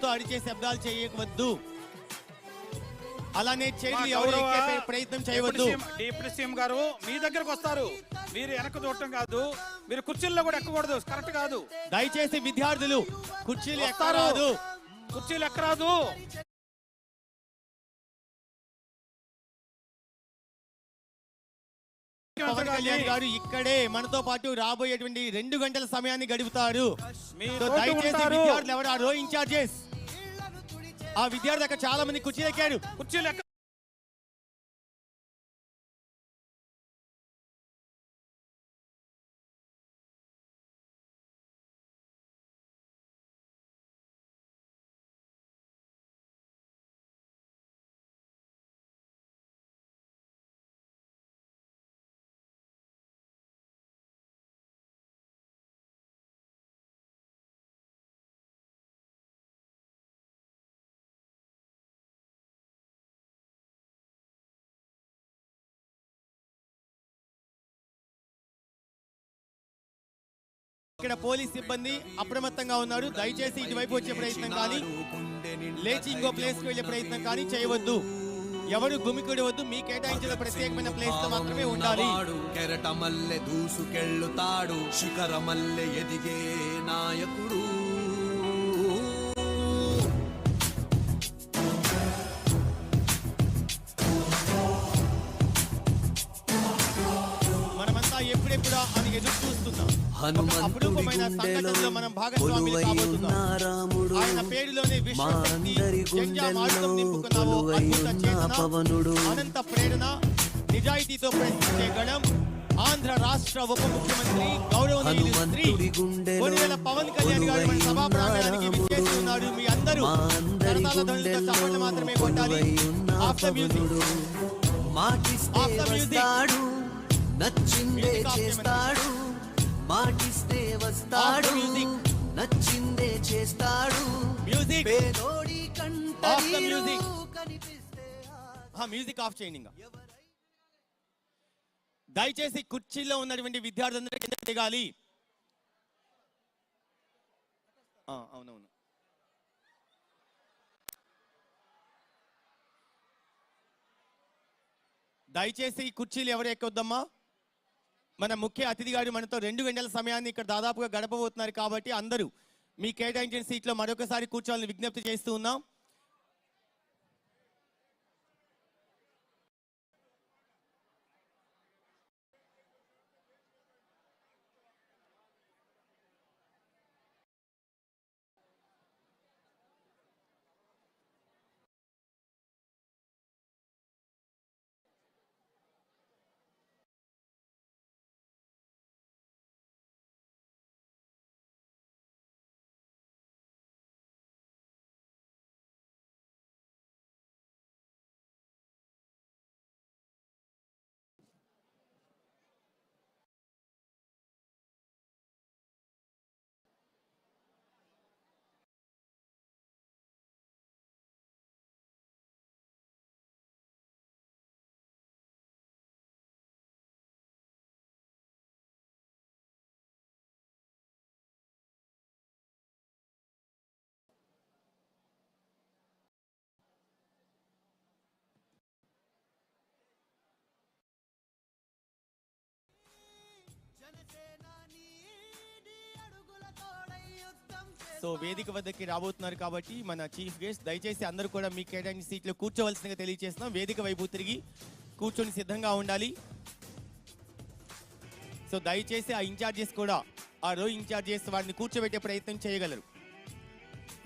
చప్పుడుతో అరిచే శబ్దాలు చేయవద్దు. అలానే చైర్లు ఎవరు ఎక్కే ప్రయత్నం చేయవద్దు. డిప్యూటీ సీఎం- గారు మీ దగ్గరకు వస్తారు. మీరు వెనక చూడటం కాదు మీరు కుర్చీల్లో కూడా ఎక్కకూడదు కరెక్ట్ కాదు. దయచేసి విద్యార్థులు కుర్చీలు. ఎక్కరాదు. కుర్చీలు ఎక్కరాదు. పవన్ కళ్యాణ్ గారు ఇక్కడే మనతో పాటు రాబోయేటువంటి రెండు గంటల సమయాన్ని గడుపుతారు. దయచేసి. విద్యార్థులు ఎవరు? ఆ రో ఇన్ఛార్జెస్. ఆ విద్యార్థి అక్కడ చాలా మంది కుర్చీలు ఎక్కాడు కుర్చీలు ఇక్కడ పోలీస్ సిబ్బంది అప్రమత్తంగా ఉన్నారు. దయచేసి ఇటువైపు వచ్చే ప్రయత్నం కానీ లేచి ఇంకో ప్లేస్కి వెళ్ళే ప్రయత్నం కానీ చేయవద్దు. ఎవరు గుమికుడవద్దు మీ కేటాయించిన ప్రత్యేకమైన ప్లేస్లో మాత్రమే ఉండాలి. కెరట మల్లె దూసుకెళ్ళుతాడు. శిఖర మల్లె ఎదిగే నాయకుడు. అపురూపమైన గుండెలో సంఘటనలో మనం భాగస్వాములు కాబోతున్నాం. ఆయన పేరులోనే విశ్వశక్తి నింపుకున్నావు అద్భుత చేతన అనంత ప్రేరణ నిజాయితీతో ప్రశ్నించే గణం ఆంధ్ర రాష్ట్ర ఉప ముఖ్యమంత్రి గౌరవనీయులు శ్రీ కొనిదెల పవన్ కళ్యాణ్ గారు మన సభా ప్రాంగణానికి మీ అందరూ ధ్వనులతో చప్పట్లు మాత్రమే కొట్టాలి. కొలువై ఉన్న ఆఫ్ ద మ్యూజిక్. వస్తాడు నచ్చిందే చేస్తాడు. మాటిస్తే వస్తాడు. నచ్చిందే చేస్తాడు. మ్యూజిక్ పేదోడి కంట ఆ మ్యూజిక్ ఆఫ్ చేయండి ఇంకా. దయచేసి కుర్చీలో ఉన్నటువంటి విద్యార్థులందరూ కింద దిగాలి? అవునవును. దయచేసి ఈ కుర్చీలు ఎవరు ఎక్కొద్దమ్మా? మన ముఖ్య అతిథి గారు మనతో రెండు గంటల సమయాన్ని ఇక్కడ దాదాపుగా గడపబోతున్నారు కాబట్టి అందరూ మీ కేటాయించిన సీట్లో మరొకసారి కూర్చోవాలని విజ్ఞప్తి చేస్తూ ఉన్నాం. సో వేదిక వద్దకి రాబోతున్నారు కాబట్టి మన చీఫ్ గెస్ట్ దయచేసి అందరూ కూడా మీ కేటాయించిన సీట్లో కూర్చోవలసిందిగా తెలియజేస్తున్నాం. వేదిక వైపు తిరిగి కూర్చొని సిద్ధంగా ఉండాలి. సో దయచేసి ఆ ఇన్ఛార్జెస్ కూడా ఆ రో ఇన్ఛార్జెస్ వారిని కూర్చోబెట్టే ప్రయత్నం చేయగలరు.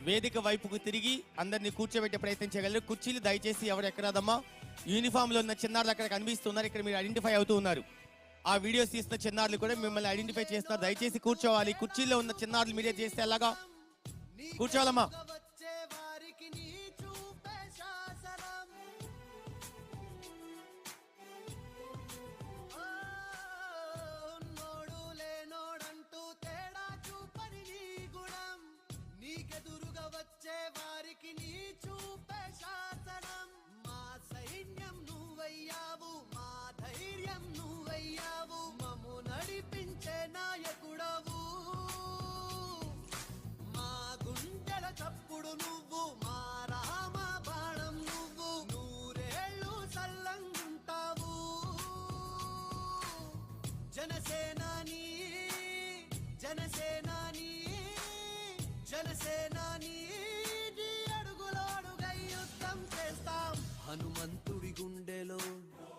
వేదిక వైపుకు తిరిగి అందరినీ కూర్చోబెట్టే ప్రయత్నం చేయగలరు. కుర్చీలు దయచేసి ఎవరు ఎక్కరాదమ్మా? యూనిఫామ్లో ఉన్న చిన్నారులు అక్కడ కనిపిస్తున్నారు. ఇక్కడ మీరు ఐడెంటిఫై అవుతూ ఉన్నారు. ఆ వీడియోస్ తీస్తున్న చిన్నారులు కూడా మిమ్మల్ని ఐడెంటిఫై చేస్తున్నారు. దయచేసి కూర్చోవాలి. కుర్చీలో ఉన్న చిన్నారులు మీరే చేస్తే ఎలాగా? కూర్చోవాలమ్మా. జనసేనాని జనసేనాని జనసేనాని నీ అడుగులోడుగై యుద్ధం చేస్తాం. హనుమంతుడి గుండెలో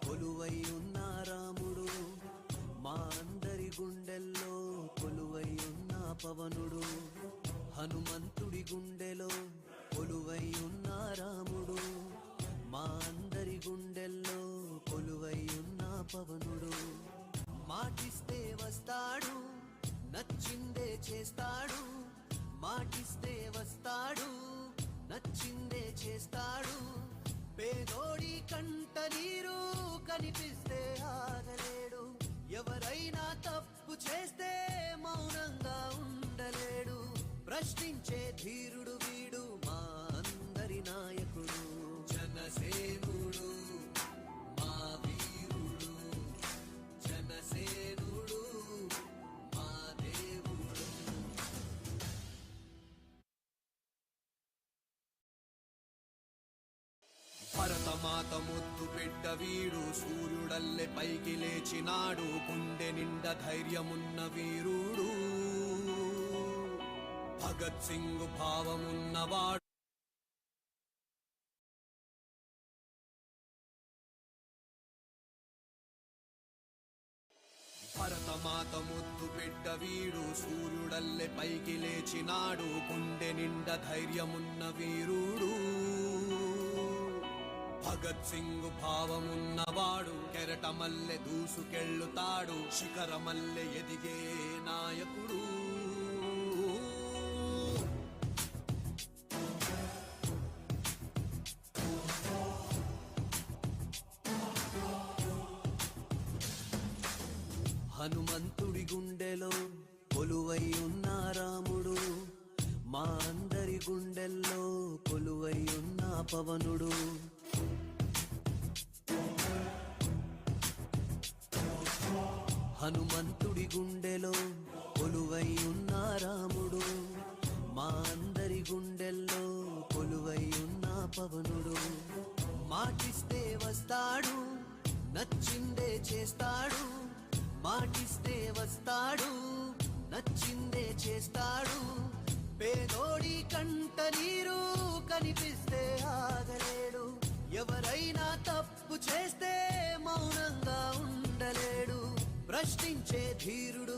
కొలువై ఉన్న రాముడు మా అందరి గుండెల్లో కొలువై ఉన్న పవనుడు హనుమంతు మాటిస్తే వస్తాడు నచ్చిందే చేస్తాడు. మాటిస్తే వస్తాడు నచ్చిందే చేస్తాడు. పేదోడి కంట నీరు కనిపిస్తే ఆగలేడు. ఎవరైనా తప్పు చేస్తే మౌనంగా ఉండలేడు. ప్రశ్నించే ధీరుడు భరతమాత ముద్దు బిడ్డ వీడు. సూర్యుడల్లె పైకి లేచినాడు. గుండె నిండా ధైర్యమున్న వీరుడు. భగత్ సింగ్ భావమున్నవాడు. భరతమాత ముద్దు బిడ్డ వీడు. సూర్యుడల్లె పైకి లేచినాడు. గుండె నిండా ధైర్యమున్న వీరుడు. భగత్ సింగ్ భావమున్నవాడు కెరటమల్లె దూసుకెళ్ళుతాడు శిఖరమల్లె ఎదిగే నాయకుడు. హనుమంతుడి గుండెలో కొలువై ఉన్న రాముడు మా అందరి గుండెల్లో కొలువై ఉన్న పవనుడు. హనుమంతుడి గుండెలో కొలువై ఉన్న రాముడు. మా అందరి గుండెల్లో కొలువై ఉన్న పవనుడు. మాటిస్తే వస్తాడు నచ్చిందే చేస్తాడు. మాటిస్తే వస్తాడు నచ్చిందే చేస్తాడు. పేదోడి కంట నీరు కనిపిస్తే ఆగలేడు. ఎవరైనా తప్పు చేస్తే మౌనంగా ప్రశ్నించే ధీరుడు